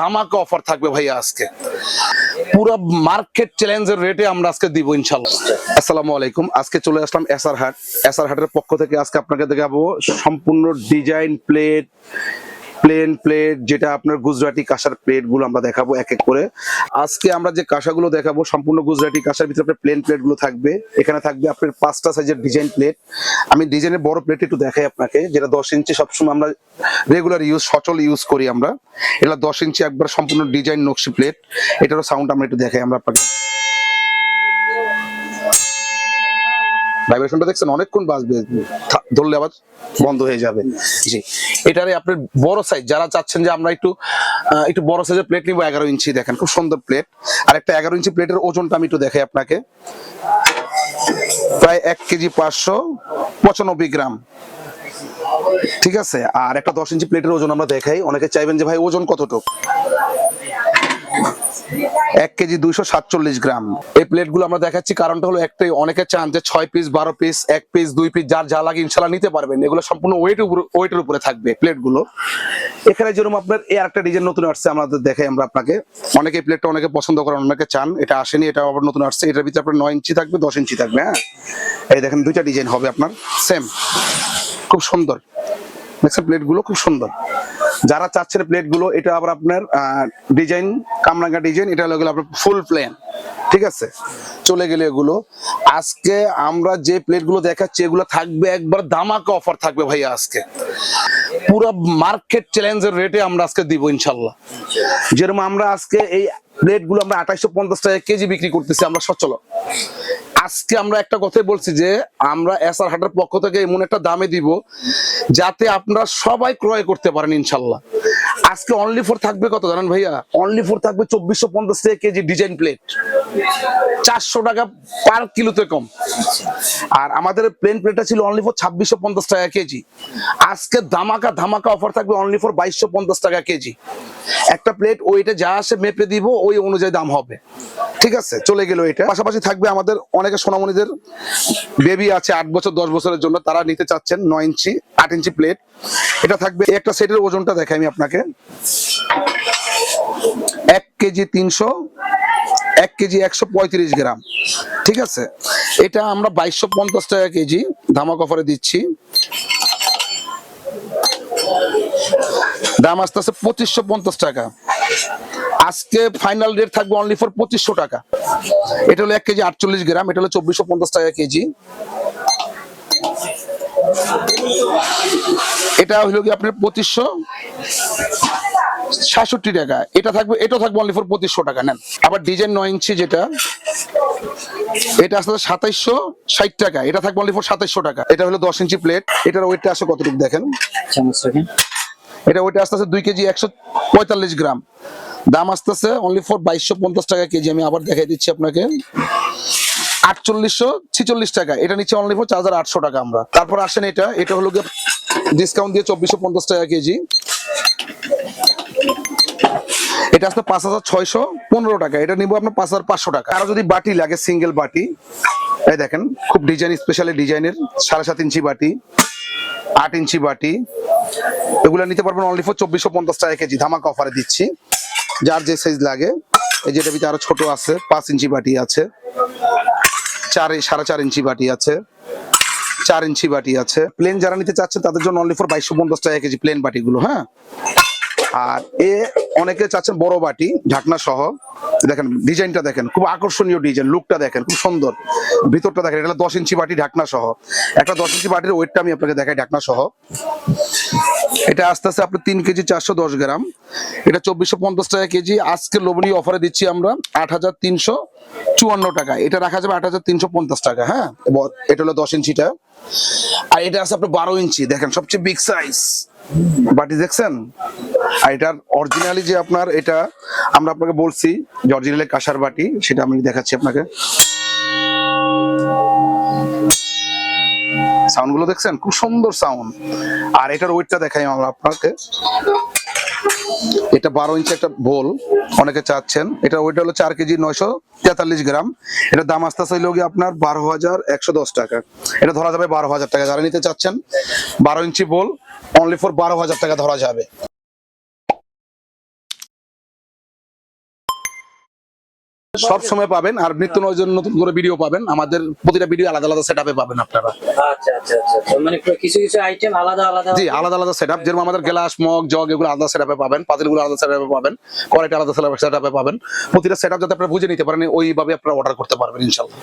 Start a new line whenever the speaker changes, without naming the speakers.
ধামাকা অফার থাকবে ভাইয়া আজকে। পুরো মার্কেট চ্যালেঞ্জের রেটে আমরা আজকে দিব ইনশাল্লাহ। আসসালামু আলাইকুম। আজকে চলে আসলাম এসআর হাট। এসআর হাটের পক্ষ থেকে আজকে আপনাকে দেখাবো সম্পূর্ণ ডিজাইন প্লেট প্লেন প্লেট যেটা আপনার গুজরাটি কাঁসার প্লেটগুলো আমরা দেখাবো এক এক করে। আজকে আমরা যে কাঁসাগুলো দেখাবো, সম্পূর্ণ গুজরাটি কাঁসার ভিতরে আপনার প্লেন প্লেটগুলো থাকবে। এখানে থাকবে আপনার পাঁচটা সাইজের ডিজাইন প্লেট আমি ডিজাইনের বড় প্লেট একটু দেখাই আপনাকে, যেটা দশ ইঞ্চি সবসময় আমরা রেগুলার ইউজ সচল ইউজ করি আমরা। এটা দশ ইঞ্চি একবার সম্পূর্ণ ডিজাইন নকশি প্লেট এটারও সাউন্ড আমরা একটু দেখাই, আমরা আপনাকে ভাইব্রেশনটা দেখছেন, অনেকক্ষণ বাজবে ধরলে আবার বন্ধ হয়ে যাবে। জি, এটারে আপনার বড় সাইজ যারা চাচ্ছেন যে আমরা একটু একটু বড় সাইজের প্লেট নিবো, এগারো ইঞ্চি দেখেন, খুব সুন্দর প্লেট আর একটা এগারো ইঞ্চি প্লেটের ওজনটা আমি একটু দেখাই আপনাকে। প্রায় এক কেজি পাঁচশো পঁচানব্বই গ্রাম। ঠিক আছে? আর একটা দশ ইঞ্চি প্লেটের ওজন আমরা দেখাই। অনেকে চাইবেন যে, ভাই, ওজন কতটুক? এক কেজি দুইশো সাতচল্লিশ গ্রাম। এই প্লেটগুলো আমরা দেখাচ্ছি, কারণটা হলো একটাই, অনেকে চান যে ছয় পিস বারো পিস এক পিস দুই পিস যার যা লাগে ইনশাল্লাহ নিতে পারবেন। এগুলো সম্পূর্ণ ওয়েট ওয়েটের উপরে থাকবে প্লেটগুলো এখানে যেরকম আপনার এই একটা ডিজাইন নতুন আসছে আমাদের দেখাই আমরা আপনাকে। অনেকে প্লেটটা অনেকে পছন্দ করেন, অনেকে চান, এটা আসেনি, এটা আবার নতুন আসছে। এটার ভিতরে আপনার নয় ইঞ্চি থাকবে, দশ ইঞ্চি থাকবে হ্যাঁ? এই দেখেন, দুইটা ডিজাইন হবে আপনার সেম খুব সুন্দর। দেখছেন প্লেটগুলো খুব সুন্দর। যারা চাচ্ছেন প্লেটগুলো, এটা আবার আপনার ডিজাইন কামরাঙ্গা ডিজাইন এটা হলো আপনার ফুল প্লেন ঠিক আছে? চলে গেলে এগুলো। আজকে আমরা যে প্লেটগুলো দেখাচ্ছি, এগুলো থাকবে একবার দামাকা অফার থাকবে ভাইয়া আজকে। পুরো মার্কেট চ্যালেঞ্জের রেটে আমরা আজকে দিব ইনশাল্লাহ। যেরকম আমরা আজকে এই প্লেটগুলো আমরা আঠাইশো পঞ্চাশ টাকা কেজি বিক্রি করতেছি, আমরা সচল। আজকে আমরা একটা কথাই বলছি যে, আমরা এসআর হাটের পক্ষ থেকে এমন একটা দামে দিব যাতে আপনারা সবাই ক্রয় করতে পারেন, ইনশাল্লাহ। আজকে অনলি ফোর থাকবে কত জানেন ভাইয়া? অনলি ফোর থাকবে চব্বিশশো পঞ্চাশ টাকা কেজি ডিজাইন প্লেট চারশো টাকা পার কিলোতে কম। আর আমাদের প্লেন প্লেটটা ছিল অনলি ফোর ছাব্বিশশো পঞ্চাশ টাকা কেজি। আজকে ধামাকা ধামাকা অফার থাকবে অনলি ফোর বাইশশো পঞ্চাশ টাকা কেজি। একটা প্লেট ওইটা যা আসে মেপে দিব, ওই অনুযায়ী দাম হবে। ঠিক আছে, চলে গেল এটা। পাশাপাশি থাকবে আমাদের অনেকে সোনামণিদের বেবি আছে, আট বছর, দশ বছরের জন্য। তারা নিতে চাচ্ছেন নয় ইঞ্চি, আট ইঞ্চি প্লেট এটা থাকবে একটা সেটের ওজনটা দেখাই আমি আপনাকে। এক কেজি তিনশো, এক কেজি একশো পঁয়ত্রিশ গ্রাম। ঠিক আছে? এটা আমরা বাইশশো পঞ্চাশ টাকা কেজি ধামাক অফারে দিচ্ছি। দাম আসতে আসতে পঁচিশশো পঞ্চাশ টাকা। আজকে ফাইনাল রেট থাকবে অনলি ফর পঁচিশশো টাকা। এটা হলো এক কেজি আটচল্লিশ গ্রাম এটা হলো চব্বিশশো পঞ্চাশ টাকা কেজি। এটা হলো কি আপনার পঁচিশশো? সাতষট্টি টাকা। এটা থাকবে এটা থাকবে অনলি ফর পঁচিশশো টাকা নেন। আবার ডিজাইন নয় ইঞ্চি যেটা এটা আসলে সাতাইশশো ষাট টাকা এটা থাকবে অনলি ফর সাতাইশশো টাকা। এটা হলো দশ ইঞ্চি প্লেট এটার ওয়েটটা আসে কতটুকু দেখেন? এটা ওইটা আসতে আছে দুই কেজি একশো পঁয়তাল্লিশ গ্রাম। দাম আসতেছে অনলি ফর বাইশশো পঞ্চাশ টাকা কেজি। আমি আবার দেখাই দিচ্ছি আপনাকে। আটচল্লিশশো ছিচল্লিশ টাকা। এটা নিচ্ছে অনলি ফর চার আটশো টাকা আমরা। তারপর আসেন এটা। এটা হলো গিয়ে ডিসকাউন্ট দিয়ে চব্বিশশো পঞ্চাশ টাকা কেজি। এটা আসতে পাঁচ হাজার ছয়শো পনেরো টাকা। এটা নিবো আপনার পাঁচ হাজার পাঁচশো টাকা। আরও যদি বাটি লাগে সিঙ্গেল বাটি, এই দেখেন, খুব ডিজাইন স্পেশালি ডিজাইনের সাড়ে সাত ইঞ্চি বাটি, আট ইঞ্চি বাটি, এগুলো নিতে পারবেন অনলি ফর চব্বিশশো পঞ্চাশ টাকা কেজি। ধামাকা অফারে দিচ্ছি। যার যে সাইজ লাগে। এই যেটা ভিতরে আরও ছোট আছে, পাঁচ ইঞ্চি বাটি আছে। চার সাড়ে চার ইঞ্চি বাটি আছে। চার ইঞ্চি বাটি আছে। প্লেন যারা নিতে চাচ্ছেন, তাদের জন্য অনলি ফর বাইশশো পঞ্চাশ টাকা কেজি প্লেন বাটিগুলো হ্যাঁ? আর এ অনেকে চাচ্ছেন বড় বাটি, ঢাকনা সহ। দেখেন, ডিজাইনটা দেখেন, খুব আকর্ষণীয় ডিজাইন, লুকটা দেখেন, খুব সুন্দর। ভিতরটা দেখেন, এটা দশ ইঞ্চি বাটি, ঢাকনা সহ। একটা দশ ইঞ্চি বাটির ওয়েটটা আমি আপনাকে দেখাই, ঢাকনা সহ। এটা আস্তে আস্তে আপনার তিন কেজি চারশো দশ গ্রাম। এটা চব্বিশশো পঞ্চাশ টাকা কেজি। আজকে লোভনীয় অফারে দিচ্ছি আমরা আট হাজার তিনশো চুয়ান্ন টাকা। এটা রাখা যাবে আট হাজার তিনশো পঞ্চাশ টাকা হ্যাঁ? এটা হলো দশ ইঞ্চিটা। আর এটা আছে আপনার বারো ইঞ্চি। দেখেন, সবচেয়ে বিগ সাইজ বাটি দেখছেন? আর এটার অরিজিনালি যে আপনার এটা, আমরা আপনাকে বলছি যে অরিজিনালি কাঁসার বাটি, সেটা আমি দেখাচ্ছি আপনাকে। সাউন্ডগুলো দেখছেন? খুব সুন্দর সাউন্ড আর এটার ওয়েটটা দেখাই আমরা আপনাকে। এটা বারো ইঞ্চি একটা বোল অনেকে চাচ্ছেন। এটা ওইটা হলো চার কেজি নয়শো তেতাল্লিশ গ্রাম। এটার দাম আস্তে আস্তে গিয়ে আপনার বারো হাজার একশো দশ টাকা। এটা ধরা যাবে বারো হাজার টাকা। যারা নিতে চাচ্ছেন, বারো ইঞ্চি বোল অনলি ফর বারো হাজার টাকা ধরা যাবে। সব সময় পাবেন আর নিত্য নতুন নতুন করে ভিডিও পাবেন। আমাদের প্রতিটা ভিডিও আলাদা আলাদা সেটআপে পাবেন আপনারা।
আচ্ছা আচ্ছা আচ্ছা আচ্ছা। মানে কিছু কিছু আইটেম আলাদা আলাদা
জি আলাদা আলাদা সেটআপ যেমন আমাদের গ্লাস মগ জগ এগুলো আলাদা সেটআপে পাবেন। পাতিলগুলো আলাদা সেটআপে পাবেন। কোয়ালিটি আলাদা সেটআপে পাবেন। প্রতিটা সেটআপ যাতে আপনারা বুঝে নিতে পারেন ওইভাবে আপনারা অর্ডার করতে পারবেন ইনশাল্লাহ